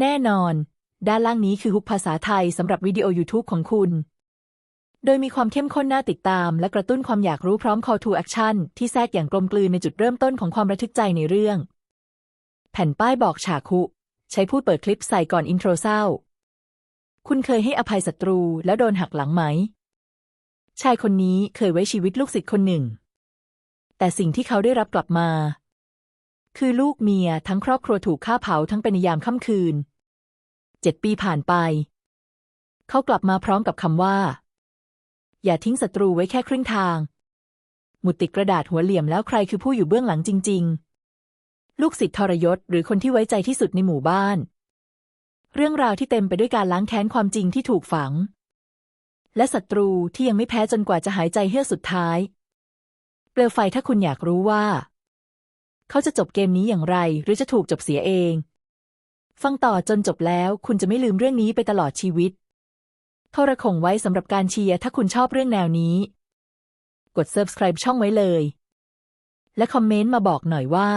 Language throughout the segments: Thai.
แน่นอน ด้านล่างนี้คือฮุกภาษาไทยสำหรับวิดีโอ YouTube ของคุณ โดยมีความเข้มข้นน่าติดตาม และกระตุ้นความอยากรู้พร้อม call to action ที่แทรกอย่างกลมกลืนในจุดเริ่มต้นของความระทึกใจในเรื่อง แผ่นป้ายบอกฉากคุใช้พูดเปิดคลิปใส่ก่อนอินโทรเศร้า คุณเคยให้อภัยศัตรูแล้วโดนหักหลังไหม ชายคนนี้เคยไว้ชีวิตลูกศิษย์คนหนึ่ง แต่สิ่งที่เขาได้รับกลับมา คือลูกเมียทั้งครอบครัวถูกฆ่าเผาทั้งเป็นยามค่ำคืนเจ็ดปีผ่านไป เขากลับมาพร้อมกับคำว่า อย่าทิ้งศัตรูไว้แค่ครึ่งทาง หมุดติดกระดาษหัวเหลี่ยมแล้วใครคือผู้อยู่เบื้องหลังจริง ๆ ลูกศิษย์ทรยศหรือคนที่ไว้ใจที่สุดในหมู่บ้าน เรื่องราวที่เต็มไปด้วยการล้างแค้นความจริงที่ถูกฝัง และศัตรูที่ยังไม่แพ้จนกว่าจะหายใจเฮือกสุดท้าย เปลวไฟถ้าคุณอยากรู้ว่า เขาจะจบเกมนี้อย่างไร หรือจะถูกจบเสียเอง ฟังต่อจนจบแล้ว คุณจะไม่ลืมเรื่องนี้ไปตลอดชีวิตโทรคงไว้สำหรับการเชียร์ถ้าคุณชอบเรื่องแนวนี้ กด subscribe ช่องไว้เลย และคอมเมนต์มาบอกหน่อยว่า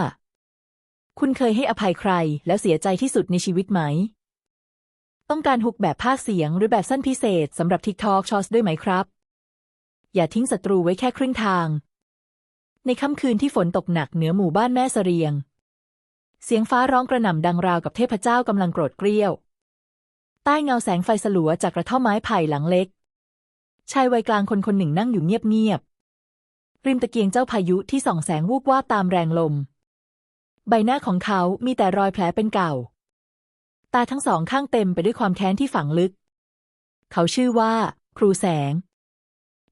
คุณเคยให้อภัยใคร แล้วเสียใจที่สุดในชีวิตไหม ต้องการฮุกแบบภาคเสียงหรือแบบสั้นพิเศษสำหรับ TikTok Shorts ด้วยไหมครับ อย่าทิ้งศัตรูไว้แค่ครึ่งทาง ในค่ำคืนที่ฝนตกหนักเหนือหมู่บ้านแม่เสรียง เสียงฟ้าร้องกระหน่ำดังราวกับเทพเจ้ากำลังโกรธเกรี้ยว ใต้เงาแสงไฟสลัวจากกระท่อมไม้ไผ่หลังเล็ก ชายวัยกลางคนคนหนึ่งนั่งอยู่เงียบๆ ริมตะเกียงเจ้าพายุที่ส่องแสงวูบวาบตามแรงลม ใบหน้าของเขามีแต่รอยแผลเป็นเก่า ตาทั้งสองข้างเต็มไปด้วยความแค้นที่ฝังลึก เขาชื่อว่า ครูแสง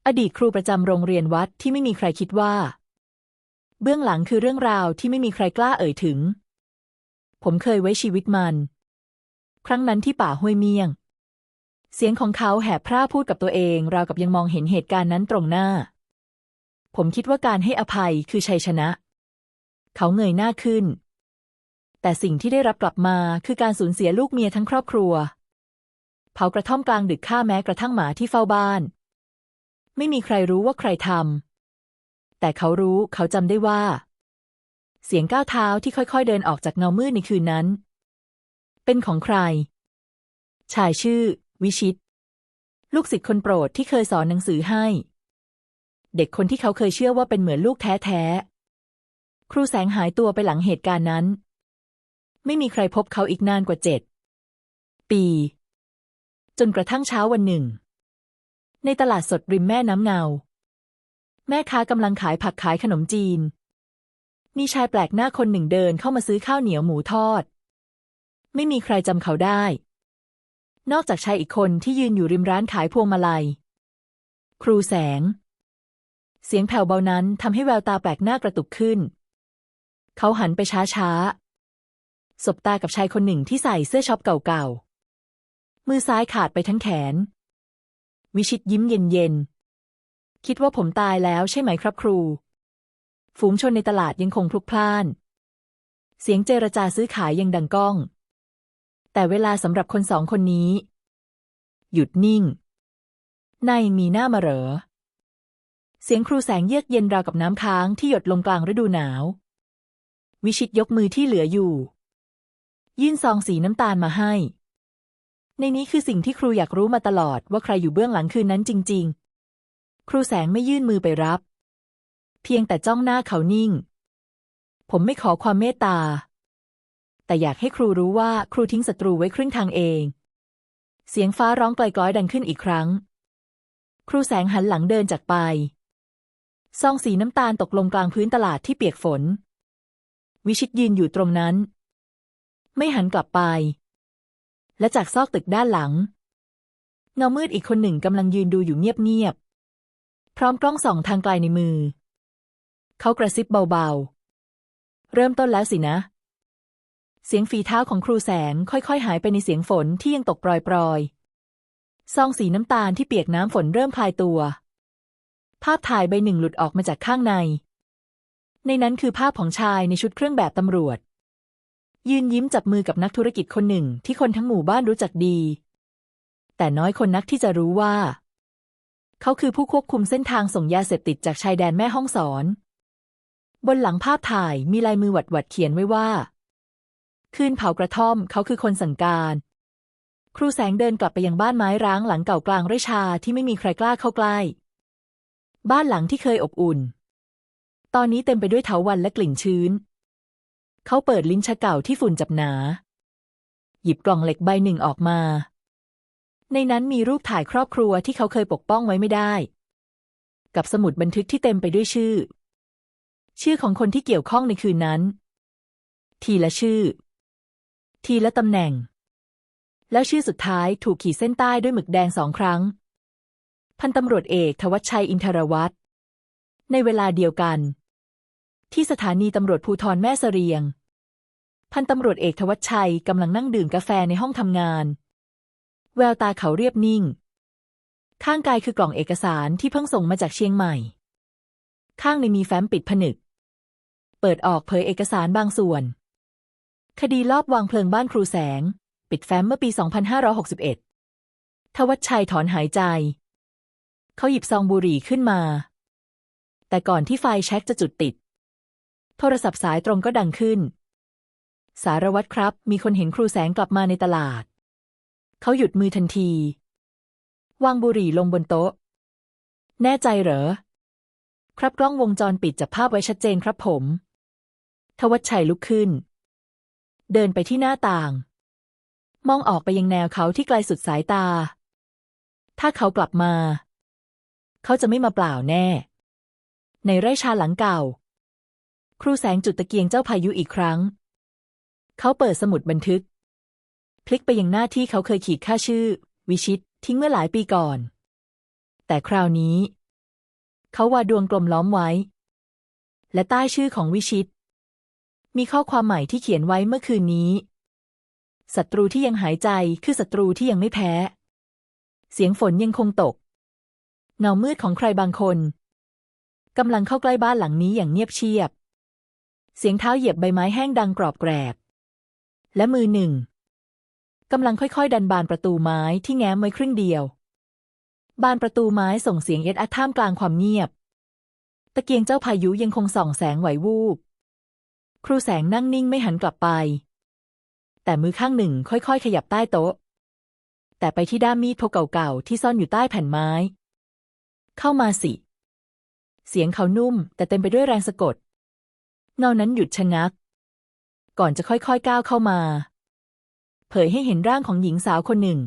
อดีตครูประจำโรงเรียนวัดที่ไม่มีใครคิดว่า เบื้องหลังคือเรื่องราวที่ไม่มีใครกล้าเอ่ยถึง ผมเคยไว้ชีวิตมัน ครั้งนั้นที่ป่าห้วยเมียง เสียงของเขาแหบพร่าพูดกับตัวเอง ราวกับยังมองเห็นเหตุการณ์นั้นตรงหน้า ผมคิดว่าการให้อภัยคือชัยชนะ เขาเงยหน้าขึ้น แต่สิ่งที่ได้รับกลับมาคือการสูญเสียลูกเมียทั้งครอบครัว เผากระท่อมกลางดึกฆ่าแม้กระทั่งหมาที่เฝ้าบ้าน ไม่มีใครรู้ว่าใครทำ แต่เขารู้เขาจำได้ว่า เสียงก้าวเท้าที่ค่อยๆเดินออกจากเงามืดในคืนนั้น เป็นของใคร ชายชื่อ วิชิต ลูกศิษย์คนโปรดที่เคยสอนหนังสือให้ เด็กคนที่เขาเคยเชื่อว่าเป็นเหมือนลูกแท้ๆ ครูแสงหายตัวไปหลังเหตุการณ์นั้น ไม่มีใครพบเขาอีกนานกว่าเจ็ดปี จนกระทั่งเช้าวันหนึ่ง ในตลาดสดริมแม่น้ำเงา แม่ค้ากำลังขายผักขายขนมจีน มีชายแปลกหน้าคนหนึ่งเดินเข้ามาซื้อข้าวเหนียวหมูทอด ไม่มีใครจำเขาได้ นอกจากชายอีกคนที่ยืนอยู่ริมร้านขายพวงมาลัย ครูแสง เสียงแผ่วเบานั้นทำให้แววตาแปลกหน้ากระตุกขึ้น เขาหันไปช้าๆ สบตากับชายคนหนึ่งที่ใส่เสื้อช็อปเก่าๆ มือซ้ายขาดไปทั้งแขน วิชิตยิ้มเย็นๆ คิดว่าผมตายแล้วใช่ไหมครับครู ฝูงชนในตลาดยังคงพลุกพล่าน เสียงเจรจาซื้อขายยังดังก้อง แต่เวลาสำหรับคนสองคนนี้ หยุดนิ่ง นายมีหน้ามาเหรอ เสียงครูแสงเยือกเย็นราวกับน้ำค้างที่หยดลงกลางฤดูหนาว วิชิตยกมือที่เหลืออยู่ ยื่นซองสีน้ำตาลมาให้ในนี้คือสิ่งที่ครูอยากรู้มาตลอดว่าใครอยู่เบื้องหลังคืนนั้นจริงๆ ครูแสงไม่ยื่นมือไปรับ เพียงแต่จ้องหน้าเขานิ่ง ผมไม่ขอความเมตตา แต่อยากให้ครูรู้ว่าครูทิ้งศัตรูไว้ครึ่งทางเอง เสียงฟ้าร้องไกลๆดังขึ้นอีกครั้ง ครูแสงหันหลังเดินจากไปซองสีน้ำตาลตกลงกลางพื้นตลาดที่เปียกฝน วิชิตยืนอยู่ตรงนั้น ไม่หันกลับไป และจากซอกตึกด้านหลังเงามืดอีกคนหนึ่งกำลังยืนดูอยู่เงียบๆ พร้อมกล้องส่องทางไกลในมือ เขากระซิบเบาๆ เริ่มต้นแล้วสินะ เสียงฝีเท้าของครูแสงค่อยๆ หายไปในเสียงฝนที่ยังตกปรอยๆซองสีน้ำตาลที่เปียกน้ำฝนเริ่มคลายตัว ภาพถ่ายใบหนึ่งหลุดออกมาจากข้างใน ในนั้นคือภาพของชายในชุดเครื่องแบบตำรวจ ยืนยิ้มจับมือกับนักธุรกิจคนหนึ่งที่คนทั้งหมู่บ้านรู้จักดี แต่น้อยคนนักที่จะรู้ว่า เขาคือผู้ควบคุมเส้นทางส่งยาเสพติดจากชายแดนแม่ห้องสอน บนหลังภาพถ่ายมีลายมือหวัดหวัดเขียนไว้ว่า คืนเผากระท่อมเขาคือคนสั่งการ ครูแสงเดินกลับไปยังบ้านไม้ร้างหลังเก่ากลางไร่ชาที่ไม่มีใครกล้าเข้าใกล้ บ้านหลังที่เคยอบอุ่น ตอนนี้เต็มไปด้วยเถาวัลย์และกลิ่นชื้น เขาเปิดลิ้นชักเก่าที่ฝุ่นจับหนา หยิบกล่องเหล็กใบหนึ่งออกมา ในนั้นมีรูปถ่ายครอบครัวที่เขาเคยปกป้องไว้ไม่ได้ กับสมุดบันทึกที่เต็มไปด้วยชื่อ ชื่อของคนที่เกี่ยวข้องในคืนนั้น ทีละชื่อ ทีละตำแหน่ง แล้วชื่อสุดท้ายถูกขีดเส้นใต้ด้วยหมึกแดงสองครั้ง พันตำรวจเอกทวัชชัยอินทรวัตรในเวลาเดียวกัน ที่สถานีตำรวจภูธรแม่เสรียง พันตำรวจเอกทวัชชัยกำลังนั่งดื่มกาแฟในห้องทำงาน แววตาเขาเรียบนิ่ง ข้างกายคือกล่องเอกสารที่เพิ่งส่งมาจากเชียงใหม่ ข้างในมีแฟ้มปิดผนึก เปิดออกเผยเอกสารบางส่วน คดีลอบวางเพลิงบ้านครูแสง ปิดแฟ้มเมื่อปี 2561 ทวัชชัยถอนหายใจ เขาหยิบซองบุหรี่ขึ้นมา แต่ก่อนที่ไฟแช็กจะจุดติด โทรศัพท์สายตรงก็ดังขึ้น สารวัตรครับ มีคนเห็นครูแสงกลับมาในตลาด เขาหยุดมือทันที วางบุหรี่ลงบนโต๊ะ แน่ใจเหรอ ครับกล้องวงจรปิดจับภาพไว้ชัดเจนครับผม ทวัชชัยลุกขึ้น เดินไปที่หน้าต่าง มองออกไปยังแนวเขาที่ไกลสุดสายตา ถ้าเขากลับมา เขาจะไม่มาเปล่าแน่ ในไร่ชาหลังเก่า ครูแสงจุดตะเกียงเจ้าพายุอีกครั้ง เขาเปิดสมุดบันทึก พลิกไปยังหน้าที่เขาเคยขีดค่าชื่อ วิชิต ทิ้งเมื่อหลายปีก่อน แต่คราวนี้ เขาวาดดวงกลมล้อมไว้ และใต้ชื่อของวิชิต มีข้อความใหม่ที่เขียนไว้เมื่อคืนนี้ศัตรูที่ยังหายใจคือศัตรูที่ยังไม่แพ้ เสียงฝนยังคงตก เงามืดของใครบางคนกำลังเข้าใกล้บ้านหลังนี้อย่างเงียบเชียบ เสียงเท้าเหยียบใบไม้แห้งดังกรอบแกรบ และมือหนึ่ง กำลังค่อยๆ ดันบานประตูไม้ที่แง้มไว้ครึ่งเดียว บานประตูไม้ส่งเสียงเอ็ดอัดท่ามกลางความเงียบ ตะเกียงเจ้าพายุยังคงส่องแสงไหววูบ ครูแสงนั่งนิ่งไม่หันกลับไป แต่มือข้างหนึ่งค่อยๆ ขยับใต้โต๊ะ แต่ไปที่ด้ามมีดพกเก่าๆที่ซ่อนอยู่ใต้แผ่นไม้ เข้ามาสิ เสียงเขานุ่ม แต่เต็มไปด้วยแรงสะกด เงานั้นหยุดชะงัก ก่อนจะค่อยๆก้าวเข้ามา เผยให้เห็นร่างของหญิงสาวคนหนึ่ง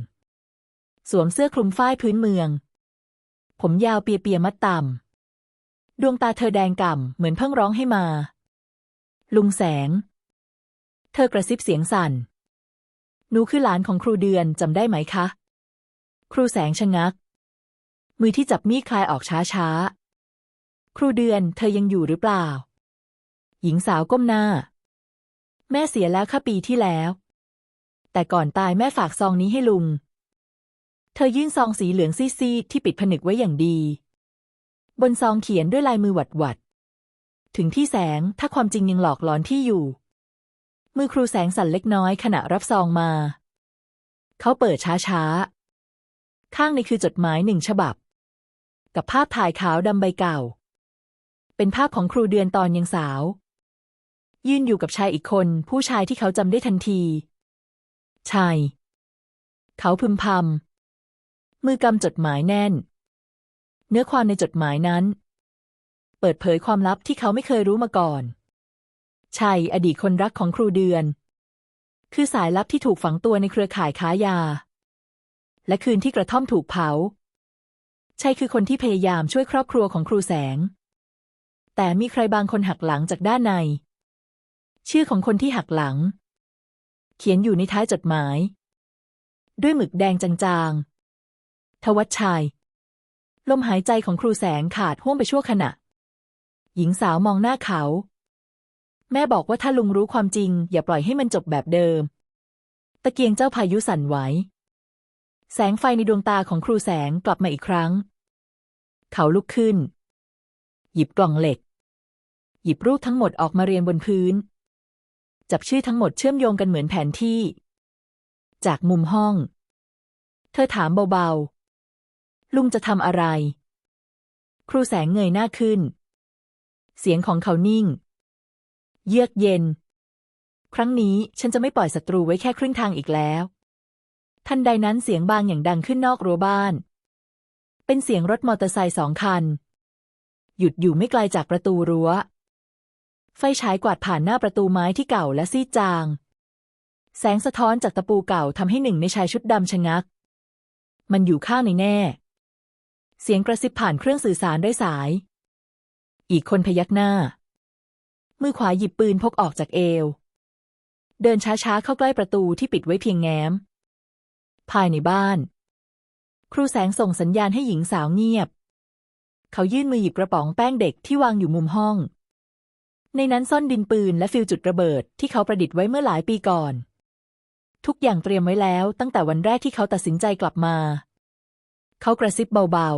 สวมเสื้อคลุมฝ้ายพื้นเมือง ผมยาวเปียๆมัดต่ำดวงตาเธอแดงก่ำเหมือนเพิ่งร้องให้มา ลุงแสง เธอกระซิบเสียงสั่นหนูคือหลานของครูเดือนจำได้ไหมคะ ครูแสงชะงัก มือที่จับมีดคลายออกช้าๆครูเดือนเธอยังอยู่หรือเปล่า หญิงสาวก้มหน้า แม่เสียแล้วค่ะปีที่แล้ว แต่ก่อนตายแม่ฝากซองนี้ให้ลุง เธอยื่นซองสีเหลืองซีดๆที่ปิดผนึกไว้อย่างดี บนซองเขียนด้วยลายมือหวัดๆถึงที่แสงถ้าความจริงยังหลอกหลอนที่อยู่ มือครูแสงสั่นเล็กน้อยขณะรับซองมา เขาเปิดช้าๆ ข้างในคือจดหมายหนึ่งฉบับ กับภาพถ่ายขาวดำใบเก่า เป็นภาพของครูเดือนตอนยังสาว ยืนอยู่กับชายอีกคน ผู้ชายที่เขาจำได้ทันที ชาย เขาพึมพำ มือกำจดหมายแน่น เนื้อความในจดหมายนั้น เปิดเผยความลับที่เขาไม่เคยรู้มาก่อน ชัยอดีตคนรักของครูเดือน คือสายลับที่ถูกฝังตัวในเครือข่ายค้ายา และคืนที่กระท่อมถูกเผา ชัยคือคนที่พยายามช่วยครอบครัวของครูแสง แต่มีใครบางคนหักหลังจากด้านใน ชื่อของคนที่หักหลัง เขียนอยู่ในท้ายจดหมาย ด้วยหมึกแดงจางๆ ทวัชชัย ลมหายใจของครูแสงขาดห้วงไปชั่วขณะ หญิงสาวมองหน้าเขา แม่บอกว่าถ้าลุงรู้ความจริง อย่าปล่อยให้มันจบแบบเดิม ตะเกียงเจ้าพายุสั่นไหว แสงไฟในดวงตาของครูแสงกลับมาอีกครั้ง เขาลุกขึ้น หยิบกล่องเหล็ก หยิบรูปทั้งหมดออกมาเรียงบนพื้น จับชื่อทั้งหมดเชื่อมโยงกันเหมือนแผนที่ จากมุมห้อง เธอถามเบาๆ ลุงจะทำอะไร ครูแสงเงยหน้าขึ้น เสียงของเขานิ่ง เยือกเย็น ครั้งนี้ฉันจะไม่ปล่อยศัตรูไว้แค่ครึ่งทางอีกแล้ว ทันใดนั้นเสียงบางอย่างดังขึ้นนอกรั้วบ้าน เป็นเสียงรถมอเตอร์ไซค์สองคัน หยุดอยู่ไม่ไกลจากประตูรั้ว ไฟฉายกวาดผ่านหน้าประตูไม้ที่เก่าและซีดจาง แสงสะท้อนจากตะปูเก่าทำให้หนึ่งในชายชุดดำชะงัก มันอยู่ข้างในแน่ เสียงกระซิบผ่านเครื่องสื่อสารไร้สาย อีกคนพยักหน้า มือขวาหยิบปืนพกออกจากเอว เดินช้าๆเข้าใกล้ประตูที่ปิดไว้เพียงแง้ม ภายในบ้าน ครูแสงส่งสัญญาณให้หญิงสาวเงียบ เขายื่นมือหยิบกระป๋องแป้งเด็กที่วางอยู่มุมห้อง ในนั้นซ่อนดินปืนและฟิวจุดระเบิดที่เขาประดิษฐ์ไว้เมื่อหลายปีก่อน ทุกอย่างเตรียมไว้แล้วตั้งแต่วันแรกที่เขาตัดสินใจกลับมา เขากระซิบเบา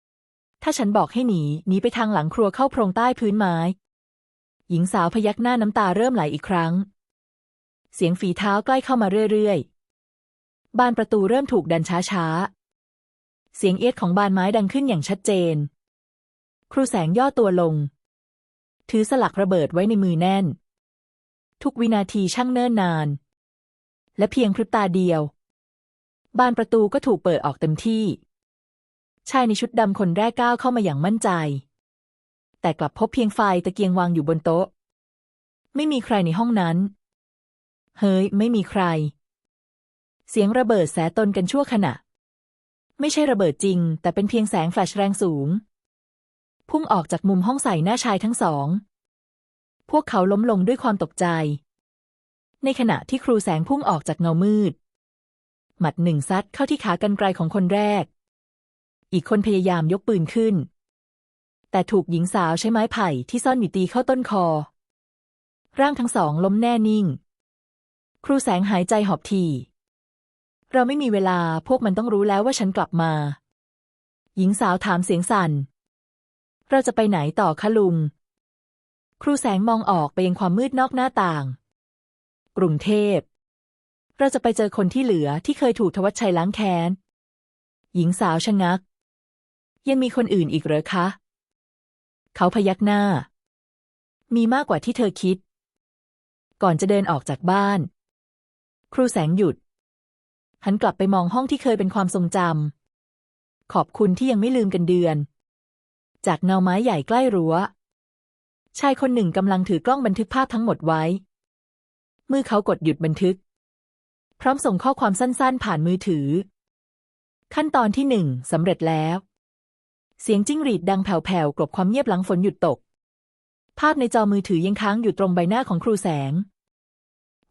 ๆ ถ้าฉันบอกให้หนีหนีไปทางหลังครัวเข้าโพรงใต้พื้นไม้ หญิงสาวพยักหน้าน้ำตาเริ่มไหลอีกครั้ง เสียงฝีเท้าใกล้เข้ามาเรื่อยๆ บานประตูเริ่มถูกดันช้าๆ เสียงเอียดของบานไม้ดังขึ้นอย่างชัดเจน ครูแสงย่อตัวลง ถือสลักระเบิดไว้ในมือแน่น ทุกวินาทีช่างเนิ่นนาน และเพียงพริบตาเดียว บานประตูก็ถูกเปิดออกเต็มที่ ชายในชุดดำคนแรกก้าวเข้ามาอย่างมั่นใจ แต่กลับพบเพียงไฟตะเกียงวางอยู่บนโต๊ะ ไม่มีใครในห้องนั้น เฮ้ย ไม่มีใคร เสียงระเบิดแสตนกันชั่วขณะ ไม่ใช่ระเบิดจริง แต่เป็นเพียงแสงแฟลชแรงสูง พุ่งออกจากมุมห้องใส่หน้าชายทั้งสอง พวกเขาล้มลงด้วยความตกใจ ในขณะที่ครูแสงพุ่งออกจากเงามืด หมัดหนึ่งซัดเข้าที่ขากรรไกรของคนแรก อีกคนพยายามยกปืนขึ้น แต่ถูกหญิงสาวใช้ไม้ไผ่ที่ซ่อนอยู่ตีเข้าต้นคอ ร่างทั้งสองล้มแน่นิ่ง ครูแสงหายใจหอบทีเราไม่มีเวลาพวกมันต้องรู้แล้วว่าฉันกลับมา หญิงสาวถามเสียงสั่น เราจะไปไหนต่อคะลุง ครูแสงมองออกไปยังความมืดนอกหน้าต่าง กรุงเทพ เราจะไปเจอคนที่เหลือที่เคยถูกทวัชชัยล้างแค้น หญิงสาวชะงัก ยังมีคนอื่นอีกเหรอคะ เขาพยักหน้า มีมากกว่าที่เธอคิด ก่อนจะเดินออกจากบ้าน ครูแสงหยุด หันกลับไปมองห้องที่เคยเป็นความทรงจำขอบคุณที่ยังไม่ลืมกันเดือน จากเงาไม้ใหญ่ใกล้รั้ว ชายคนหนึ่งกำลังถือกล้องบันทึกภาพทั้งหมดไว้ มือเขากดหยุดบันทึก พร้อมส่งข้อความสั้นๆ ผ่านมือถือ ขั้นตอนที่หนึ่งสำเร็จแล้ว เสียงจิ้งหรีดดังแผ่วๆกลบความเงียบหลังฝนหยุดตก ภาพในจอมือถือยังค้างอยู่ตรงใบหน้าของครูแสง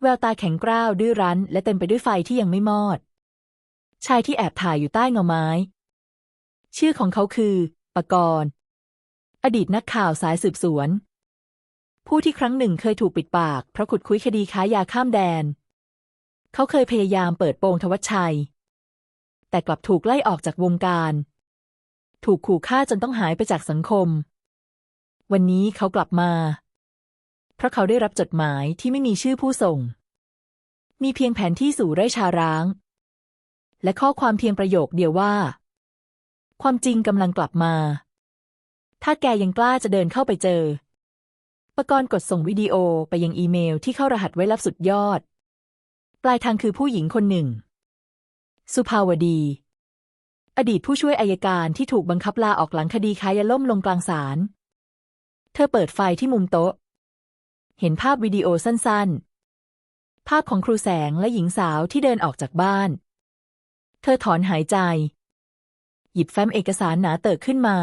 แววตาแข็งกร้าวดื้อรั้น และเต็มไปด้วยไฟที่ยังไม่มอด ชายที่แอบถ่ายอยู่ใต้เงาไม้ ชื่อของเขาคือปกรณ์ อดีตนักข่าวสายสืบสวน ผู้ที่ครั้งหนึ่งเคยถูกปิดปาก เพราะขุดคุยคดีค้ายาข้ามแดน เขาเคยพยายามเปิดโปงทวัชชัย แต่กลับถูกไล่ออกจากวงการ ถูกขู่ฆ่าจนต้องหายไปจากสังคม วันนี้เขากลับมา เพราะเขาได้รับจดหมายที่ไม่มีชื่อผู้ส่ง มีเพียงแผนที่สู่ไร่ชาร้าง และข้อความเพียงประโยคเดียวว่า ความจริงกำลังกลับมา ถ้าแกยังกล้าจะเดินเข้าไปเจอปกรณ์กดส่งวิดีโอไปยังอีเมลที่เข้ารหัสไว้ลับสุดยอด ปลายทางคือผู้หญิงคนหนึ่ง สุภาวดี อดีตผู้ช่วยอายการที่ถูกบังคับลาออกหลังคดีค้ายาล่มลงกลางศาล เธอเปิดไฟที่มุมโต๊ะ เห็นภาพวิดีโอสั้นๆ ภาพของครูแสงและหญิงสาวที่เดินออกจากบ้าน เธอถอนหายใจ หยิบแฟ้มเอกสารหนาเติกขึ้นมา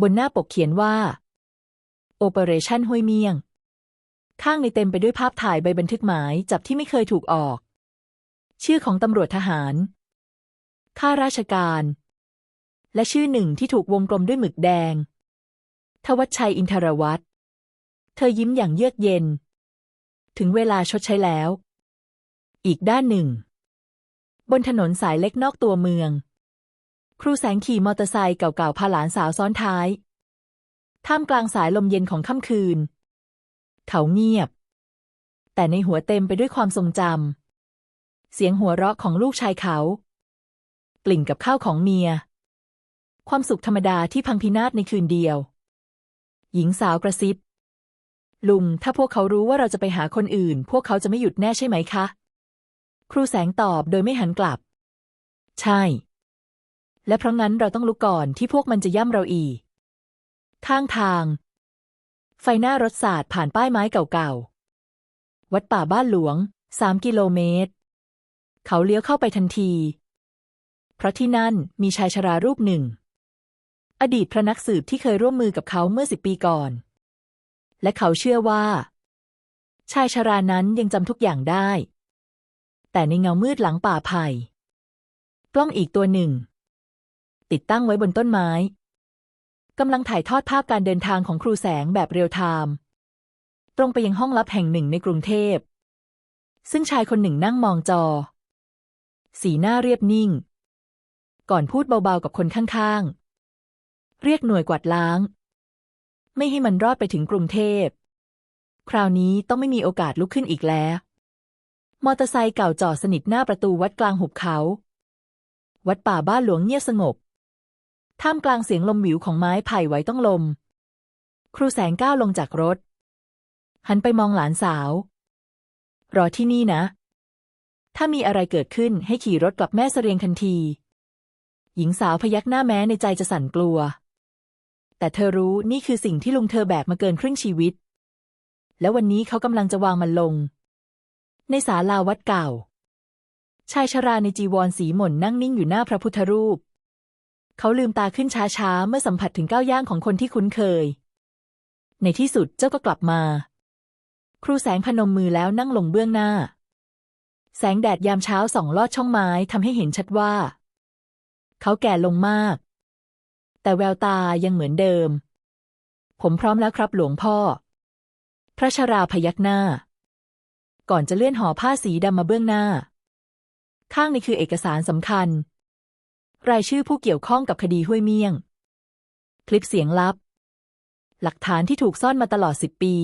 บนหน้าปกเขียนว่า Operation ห้วยเมี่ยง ข้างในเต็มไปด้วยภาพถ่ายใบบันทึกหมายจับที่ไม่เคยถูกออก ชื่อของตำรวจทหาร ข้าราชการ และชื่อหนึ่งที่ถูกวงกลมด้วยหมึกแดง ทวัชชัยอินทรวัตรเธอยิ้มอย่างเยือกเย็น ถึงเวลาชดใช้แล้ว อีกด้านหนึ่ง บนถนนสายเล็กนอกตัวเมือง ครูแสงขี่มอเตอร์ไซค์เก่าๆพาหลานสาวซ้อนท้าย ท่ามกลางสายลมเย็นของค่ำคืน เขาเงียบ แต่ในหัวเต็มไปด้วยความทรงจำเสียงหัวเราะของลูกชายเขา กลิ่นกับข้าวของเมีย ความสุขธรรมดาที่พังพินาศในคืนเดียว หญิงสาวกระซิบ ลุง ถ้าพวกเขารู้ว่าเราจะไปหาคนอื่น พวกเขาจะไม่หยุดแน่ใช่ไหมคะ ครูแสงตอบโดยไม่หันกลับ ใช่ และเพราะงั้นเราต้องลุกก่อนที่พวกมันจะย่ำเราอีก ข้างทาง ไฟหน้ารถสาดผ่านป้ายไม้เก่าๆ วัดป่าบ้านหลวง สามกิโลเมตร เขาเลี้ยวเข้าไปทันที เพราะที่นั่นมีชายชรารูปหนึ่ง อดีตพระนักสืบที่เคยร่วมมือกับเขาเมื่อสิบปีก่อน และเขาเชื่อว่า ชายชรานั้นยังจำทุกอย่างได้ แต่ในเงามืดหลังป่าไผ่กล้องอีกตัวหนึ่ง ติดตั้งไว้บนต้นไม้กำลังถ่ายทอดภาพการเดินทางของครูแสงแบบเรียลไทม์ตรงไปยังห้องลับแห่งหนึ่งในกรุงเทพ ซึ่งชายคนหนึ่งนั่งมองจอ สีหน้าเรียบนิ่ง ก่อนพูดเบาๆกับคนข้างๆ เรียกหน่วยกวาดล้าง ไม่ให้มันรอดไปถึงกรุงเทพ คราวนี้ต้องไม่มีโอกาสลุกขึ้นอีกแล้ว มอเตอร์ไซค์เก่าจอดสนิทหน้าประตูวัดกลางหุบเขา วัดป่าบ้านหลวงเงียบสงบ ท่ามกลางเสียงลมหวิวของไม้ไผ่ไหวต้องลม ครูแสงก้าวลงจากรถ หันไปมองหลานสาว รอที่นี่นะ ถ้ามีอะไรเกิดขึ้นให้ขี่รถกลับแม่เสรียงทันที หญิงสาวพยักหน้าแม้ในใจจะสั่นกลัว แต่เธอรู้นี่คือสิ่งที่ลุงเธอแบกมาเกินครึ่งชีวิต แล้ววันนี้เขากำลังจะวางมันลง ในศาลาวัดเก่าชายชราในจีวรสีหม่นนั่งนิ่งอยู่หน้าพระพุทธรูป เขาลืมตาขึ้นช้าๆ เมื่อสัมผัสถึงก้าวย่างของคนที่คุ้นเคย ในที่สุดเจ้าก็กลับมา ครูแสงพนมมือแล้วนั่งลงเบื้องหน้า แสงแดดยามเช้าส่องลอดช่องไม้ทำให้เห็นชัดว่า เขาแก่ลงมาก แต่แววตายังเหมือนเดิม ผมพร้อมแล้วครับหลวงพ่อ พระชราพยักหน้า ก่อนจะเลื่อนห่อผ้าสีดำมาเบื้องหน้า ข้างในคือเอกสารสำคัญ รายชื่อผู้เกี่ยวข้องกับคดีห้วยเมี่ยง คลิปเสียงลับ หลักฐานที่ถูกซ่อนมาตลอดสิบปี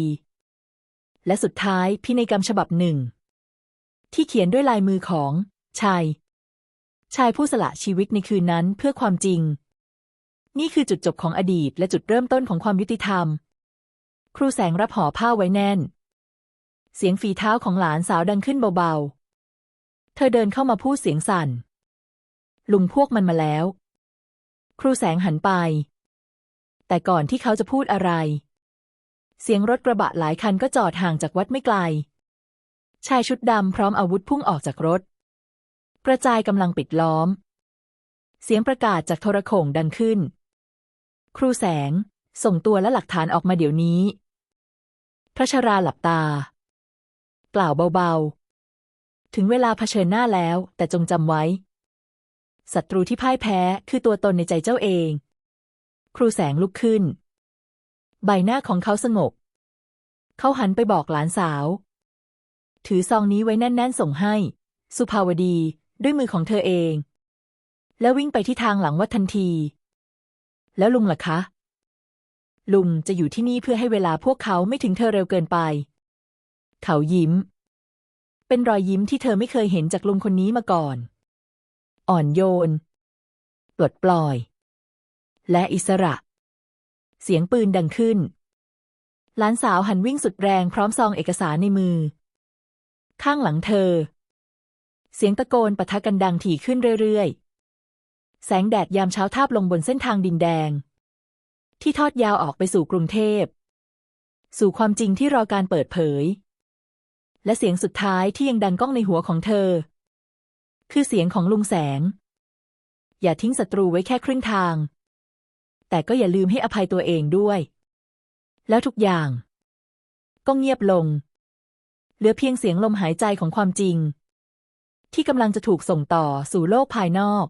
และสุดท้ายพินัยกรรมฉบับหนึ่ง ที่เขียนด้วยลายมือของชาย ชายผู้สละชีวิตในคืนนั้นเพื่อความจริง นี่คือจุดจบของอดีตและจุดเริ่มต้นของความยุติธรรม ครูแสงรับห่อผ้าไว้แน่น เสียงฝีเท้าของหลานสาวดังขึ้นเบาๆ เธอเดินเข้ามาพูดเสียงสั่น ลุงพวกมันมาแล้ว ครูแสงหันไป แต่ก่อนที่เขาจะพูดอะไร เสียงรถกระบะหลายคันก็จอดห่างจากวัดไม่ไกล ชายชุดดำพร้อมอาวุธพุ่งออกจากรถ กระจายกำลังปิดล้อม เสียงประกาศจากโทรโข่งดังขึ้น ครูแสง ส่งตัวและหลักฐานออกมาเดี๋ยวนี้ พระชราหลับตา กล่าวเบาๆถึงเวลาเผชิญหน้าแล้ว แต่จงจำไว้ ศัตรูที่พ่ายแพ้คือตัวตนในใจเจ้าเอง ครูแสงลุกขึ้น ใบหน้าของเขาสงบ เขาหันไปบอกหลานสาว ถือซองนี้ไว้แน่น ๆ ส่งให้ สุภาวดีด้วยมือของเธอเอง แล้ววิ่งไปที่ทางหลังวัดทันที แล้วลุงล่ะคะ ลุงจะอยู่ที่นี่เพื่อให้เวลาพวกเขาไม่ถึงเธอเร็วเกินไป เขายิ้ม เป็นรอยยิ้มที่เธอไม่เคยเห็นจากลุงคนนี้มาก่อน อ่อนโยน ปลดปล่อย และอิสระ เสียงปืนดังขึ้น หลานสาวหันวิ่งสุดแรงพร้อมซองเอกสารในมือ ข้างหลังเธอ เสียงตะโกนปะทะกันดังถี่ขึ้นเรื่อยๆ แสงแดดยามเช้าทาบลงบนเส้นทางดินแดง ที่ทอดยาวออกไปสู่กรุงเทพ สู่ความจริงที่รอการเปิดเผย และเสียงสุดท้ายที่ยังดังก้องในหัวของเธอ คือเสียงของลุงแสง อย่าทิ้งศัตรูไว้แค่ครึ่งทาง แต่ก็อย่าลืมให้อภัยตัวเองด้วย แล้วทุกอย่าง ก็เงียบลง เหลือเพียงเสียงลมหายใจของความจริง ที่กำลังจะถูกส่งต่อสู่โลกภายนอก